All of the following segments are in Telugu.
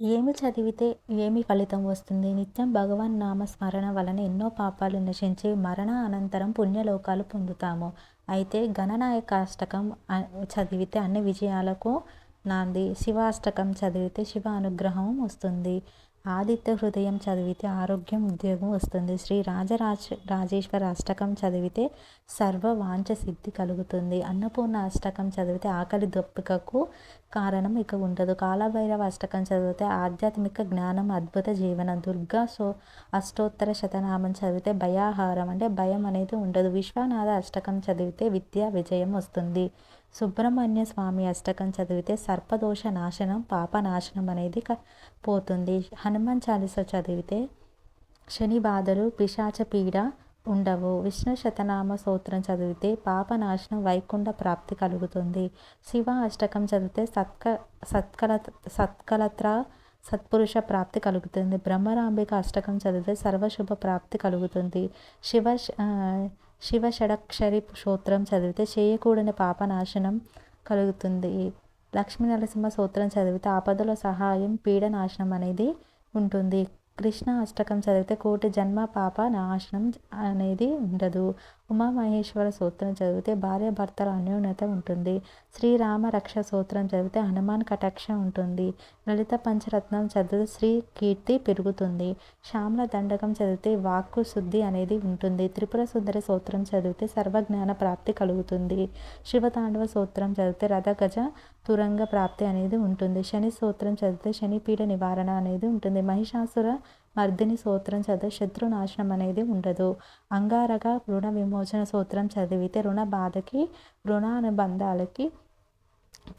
ఏమి చదివితే ఏమి ఫలితం వస్తుంది? నిత్యం భగవాన్ నామ స్మరణ వలన ఎన్నో పాపాలు నశించి మరణ అనంతరం పుణ్యలోకాలు పొందుతాము. అయితే గణనాయకాష్టకం చదివితే అన్ని విజయాలకు నాంది. శివాష్టకం చదివితే శివ అనుగ్రహం వస్తుంది. ఆదిత్య హృదయం చదివితే ఆరోగ్యం ఉద్యోగం వస్తుంది. శ్రీ రాజరాజ రాజేశ్వర అష్టకం చదివితే సర్వ వాంఛ సిద్ధి కలుగుతుంది. అన్నపూర్ణ అష్టకం చదివితే ఆకలి దొప్పికకు కారణం ఇక ఉండదు. కాలభైరవ అష్టకం చదివితే ఆధ్యాత్మిక జ్ఞానం అద్భుత జీవనం దుర్గా సో అష్టోత్తర శతనామం చదివితే భయాహారం అంటే భయం అనేది ఉండదు. విశ్వనాథ అష్టకం చదివితే విద్యా విజయం వస్తుంది. సుబ్రహ్మణ్య స్వామి అష్టకం చదివితే సర్పదోష నాశనం పాప నాశనం అనేది పోతుంది. హనుమాన్ చాలీస చదివితే శని బాధలు పిశాచ పీడ ఉండవు. విష్ణు శతనామ సూత్రం చదివితే పాపనాశనం వైకుంఠ ప్రాప్తి కలుగుతుంది. శివ అష్టకం చదివితే సత్క సత్కల సత్కలత్ర సత్పురుష ప్రాప్తి కలుగుతుంది. బ్రహ్మరాంబిక అష్టకం చదివితే సర్వశుభ ప్రాప్తి కలుగుతుంది. శివ శివ షడక్షరి సూత్రం చదివితే చేయకూడని పాపనాశనం కలుగుతుంది. లక్ష్మీ నరసింహ సూత్రం చదివితే ఆపదల సహాయం పీడనాశనం అనేది ఉంటుంది. కృష్ణ అష్టకం చదివితే కోటి జన్మ పాప నాశనం అనేది ఉండదు. ఉమామహేశ్వర సూత్రం చదివితే భార్యాభర్తల అన్యోన్యత ఉంటుంది. శ్రీరామ రక్ష సూత్రం చదివితే హనుమాన్ కటాక్ష ఉంటుంది. లలిత పంచరత్నం చదివితే శ్రీ కీర్తి పెరుగుతుంది. శ్యామల దండకం చదివితే వాక్కు శుద్ధి అనేది ఉంటుంది. త్రిపుర సుందర సూత్రం చదివితే సర్వజ్ఞాన ప్రాప్తి కలుగుతుంది. శివతాండవ సూత్రం చదివితే రథగజ తురంగ ప్రాప్తి అనేది ఉంటుంది. శని సూత్రం చదివితే శనిపీడ నివారణ అనేది ఉంటుంది. మహిషాసుర మర్దిని సూత్రం చదివితే శత్రునాశనం అనేది ఉండదు. అంగారక రుణ విమోచన సూత్రం చదివితే రుణ బాధకి రుణానుబంధాలకి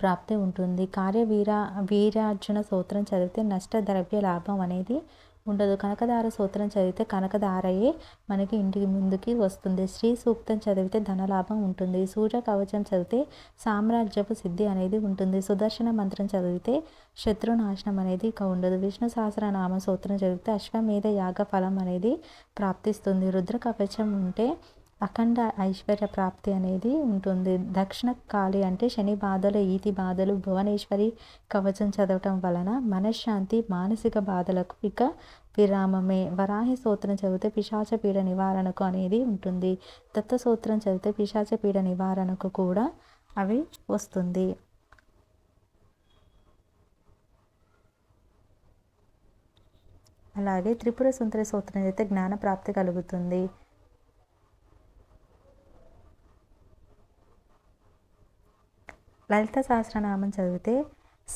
ప్రాప్తి ఉంటుంది. కార్యవీరా వీరార్జున సూత్రం చదివితే నష్ట ద్రవ్య లాభం అనేది ఉండదు. కనకదార సూత్రం చదివితే కనకదారయే మనకి ఇంటికి ముందుకి వస్తుంది. శ్రీ సూక్తం చదివితే ధనలాభం ఉంటుంది. సూర్య కవచం చదివితే సామ్రాజ్యపు సిద్ధి అనేది ఉంటుంది. సుదర్శన మంత్రం చదివితే శత్రునాశనం అనేది ఇక ఉండదు. విష్ణు సహస్రనామ సూత్రం చదివితే అశ్వమేధ యాగ ఫలం అనేది ప్రాప్తిస్తుంది. రుద్ర కవచం ఉంటే అఖండ ఐశ్వర్య ప్రాప్తి అనేది ఉంటుంది. దక్షిణ కాళి అంటే శని బాధలు ఈతి బాధలు భువనేశ్వరి కవచం చదవటం వలన మనశ్శాంతి మానసిక బాధలకు ఇక విరామమే. వరాహి సూత్రం చదివితే పిశాచ పీడ నివారణకు అనేది ఉంటుంది. దత్త సూత్రం చదివితే పిశాచ పీడ నివారణకు కూడా అవి వస్తుంది. అలాగే త్రిపుర సుందర సూత్రం అయితే జ్ఞాన ప్రాప్తి కలుగుతుంది. లలిత సహస్రనామం చదివితే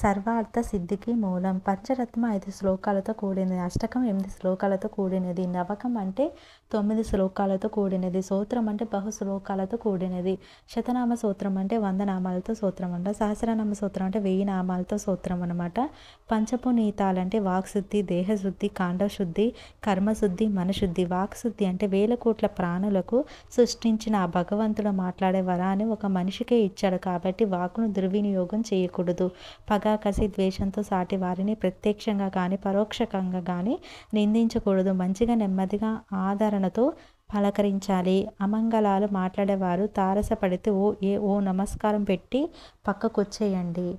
సర్వార్థ సిద్ధికి మూలం. పంచరత్నం ఐదు శ్లోకాలతో కూడినది. అష్టకం ఎనిమిది శ్లోకాలతో కూడినది. నవకం అంటే తొమ్మిది శ్లోకాలతో కూడినది. సూత్రం అంటే బహు శ్లోకాలతో కూడినది. శతనామ సూత్రం అంటే వంద నామాలతో సూత్రం అంట. సహస్రనామ సూత్రం అంటే వెయ్యి నామాలతో సూత్రం అనమాట పంచపునీతాలంటే వాక్శుద్ధి దేహశుద్ధి కాండశుద్ధి కర్మశుద్ధి మనశుద్ధి. వాక్శుద్ధి అంటే వేల కోట్ల ప్రాణులకు సృష్టించిన ఆ భగవంతుడు మాట్లాడే వరాన్ని ఒక మనిషికే ఇచ్చాడు కాబట్టి వాకును దుర్వినియోగం చేయకూడదు. పగ కసి ద్వేషంతో సాటి వారిని ప్రత్యక్షంగా కానీ పరోక్షకంగా కానీ నిందించకూడదు. మంచిగా నెమ్మదిగా ఆదరణతో పలకరించాలి. అమంగళాలు మాట్లాడేవారు. తారసపడితే ఓ ఏ ఓ నమస్కారం పెట్టి పక్కకొచ్చేయండి.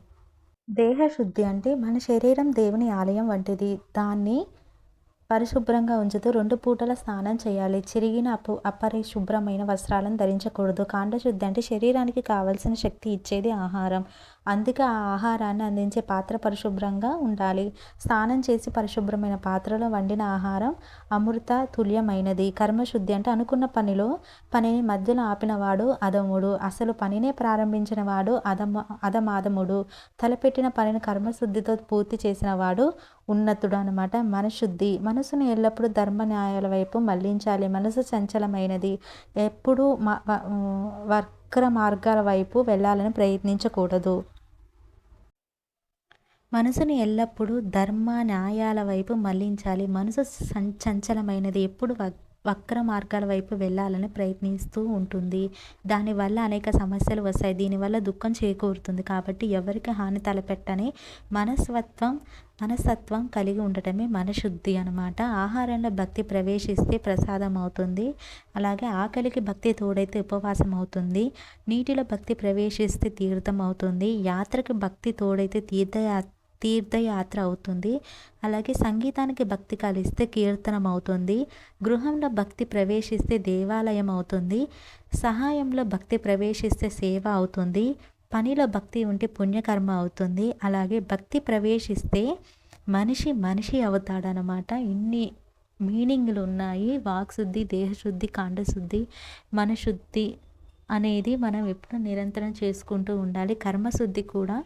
దేహశుద్ధి అంటే మన శరీరం దేవుని ఆలయం వంటిది. దాన్ని పరిశుభ్రంగా ఉంచుతూ రెండు పూటల స్నానం చేయాలి. చిరిగిన అపు అపరిశుభ్రమైన వస్త్రాలను ధరించకూడదు. కాండశుద్ధి అంటే శరీరానికి కావలసిన శక్తి ఇచ్చేది ఆహారం. అందుకే ఆ ఆహారాన్ని అందించే పాత్ర పరిశుభ్రంగా ఉండాలి. స్నానం చేసి పరిశుభ్రమైన పాత్రలో వండిన ఆహారం అమృత తుల్యమైనది. కర్మశుద్ధి అంటే అనుకున్న పనిలో పనిని మధ్యలో ఆపినవాడు అదముడు అసలు పనినే ప్రారంభించిన వాడు అదమ అదమాదముడు తలపెట్టిన పనిని కర్మశుద్ధితో పూర్తి చేసిన వాడు ఉన్నతుడు అనమాట మనశుద్ధి. మనసును ఎల్లప్పుడూ ధర్మ న్యాయాల వైపు మళ్ళించాలి. మనసు చంచలమైనది. ఎప్పుడూ వక్ర మార్గాల వైపు వెళ్ళాలని ప్రయత్నించకూడదు. మనసుని ఎల్లప్పుడూ ధర్మ న్యాయాల వైపు మళ్ళించాలి. మనసు చంచలమైనది ఎప్పుడు వక్ర మార్గాల వైపు వెళ్ళాలని ప్రయత్నిస్తూ ఉంటుంది. దానివల్ల అనేక సమస్యలు వస్తాయి. దీనివల్ల దుఃఖం చేకూరుతుంది. కాబట్టి ఎవరికి హాని తలపెట్టని మనస్తత్వం మనస్తత్వం కలిగి ఉండటమే మనశుద్ధి అనమాట ఆహారంలో భక్తి ప్రవేశిస్తే ప్రసాదం అవుతుంది. అలాగే ఆకలికి భక్తి తోడైతే ఉపవాసం అవుతుంది. నీటిలో భక్తి ప్రవేశిస్తే తీర్థం అవుతుంది. యాత్రకు భక్తి తోడైతే తీర్థయాత్ర తీర్థయాత్ర అవుతుంది. అలాగే సంగీతానికి భక్తి కలిస్తే కీర్తనం అవుతుంది. గృహంలో భక్తి ప్రవేశిస్తే దేవాలయం అవుతుంది. సహాయంలో భక్తి ప్రవేశిస్తే సేవ అవుతుంది. పనిలో భక్తి ఉంటే పుణ్యకర్మ అవుతుంది. అలాగే భక్తి ప్రవేశిస్తే మనిషి మనిషి అవుతాడనమాట ఇన్ని మీనింగ్లు ఉన్నాయి. వాక్శుద్ధి దేహశుద్ధి కాండశుద్ధి మనశుద్ధి అనేది మనం ఎప్పుడు నిరంతరం చేసుకుంటూ ఉండాలి. కర్మశుద్ధి కూడా.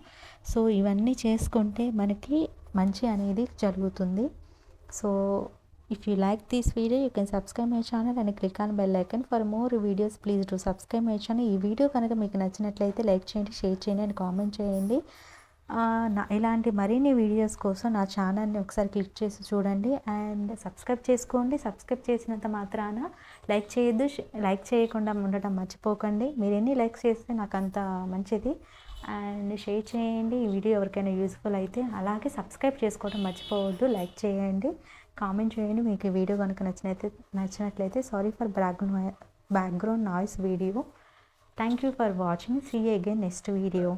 సో ఇవన్నీ చేసుకుంటే మనకి మంచి అనేది జరుగుతుంది. So if you like this video you can subscribe my channel and click on bell icon for more videos please to subscribe my channel ఈ వీడియో కనుక మీకు నచ్చినట్లయితే లైక్ చేయండి షేర్ చేయండి అండ్ కామెంట్ చేయండి. ఇలాంటి మరిన్ని వీడియోస్ కోసం నా ఛానల్ని ఒకసారి క్లిక్ చేసి చూడండి. అండ్ సబ్స్క్రైబ్ చేసుకోండి. సబ్స్క్రైబ్ చేసినంత మాత్రాన లైక్ చేయొద్దు లైక్ చేయకుండా ఉండటం మర్చిపోకండి. మీరు ఎన్ని లైక్స్ చేస్తే నాకు అంత మంచిది. అండ్ షేర్ చేయండి. ఈ వీడియో ఎవరికైనా యూస్ఫుల్ అయితే అలాగే సబ్స్క్రైబ్ చేసుకోవడం మర్చిపోవద్దు. లైక్ చేయండి. కామెంట్ చేయండి. మీకు ఈ వీడియో కనుక నచ్చినైతే నచ్చినట్లయితే sorry for background background noise video. Thank you for watching. See again next video.